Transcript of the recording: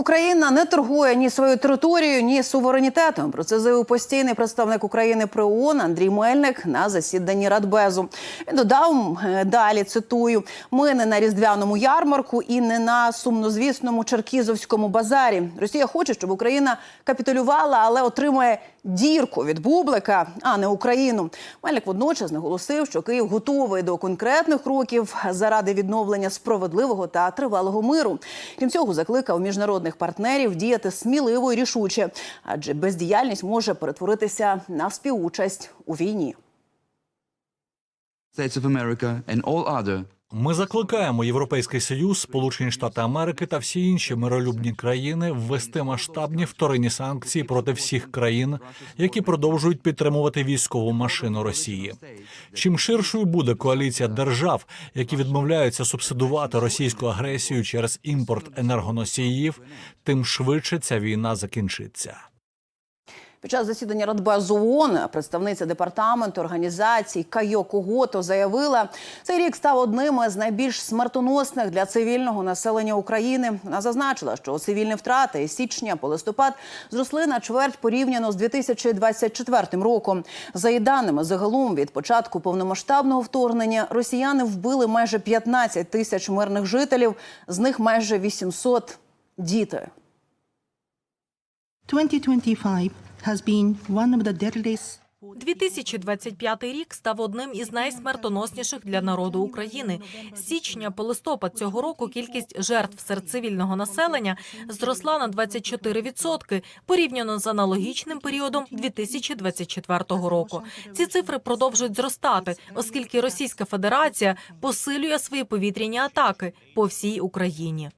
Україна не торгує ні своєю територією, ні суверенітетом. Про це заявив постійний представник України при ООН Андрій Мельник на засіданні Радбезу. Він додав е, далі. Цитую: ми не на різдвяному ярмарку і не на сумнозвісному черкізовському базарі. Росія хоче, щоб Україна капітулювала, але отримує дірку від бублика, а не Україну. Мельник водночас наголосив, що Київ готовий до конкретних кроків заради відновлення справедливого та тривалого миру. Крім цього, закликав міжнародних партнерів діяти сміливо і рішуче, адже бездіяльність може перетворитися на співучасть у війні. States of America and all other Ми закликаємо Європейський Союз, Сполучені Штати Америки та всі інші миролюбні країни ввести масштабні вторинні санкції проти всіх країн, які продовжують підтримувати військову машину Росії. Чим ширшою буде коаліція держав, які відмовляються субсидувати російську агресію через імпорт енергоносіїв, тим швидше ця війна закінчиться. Під час засідання Радбезу ООН представниця департаменту організацій Кайо Когото заявила, цей рік став одним із найбільш смертоносних для цивільного населення України. Вона зазначила, що цивільні втрати із січня по листопад зросли на чверть порівняно з 2024 роком. За її даними, загалом від початку повномасштабного вторгнення росіяни вбили майже 15 тисяч мирних жителів, з них майже 800 – діти. 2025 has been one of the deadliest 2025 рік став одним із найсмертоносніших для народу України. З січня по листопад цього року кількість жертв серед цивільного населення зросла на 24% порівняно з аналогічним періодом 2024 року. Ці цифри продовжують зростати, оскільки Російська Федерація посилює свої повітряні атаки по всій Україні.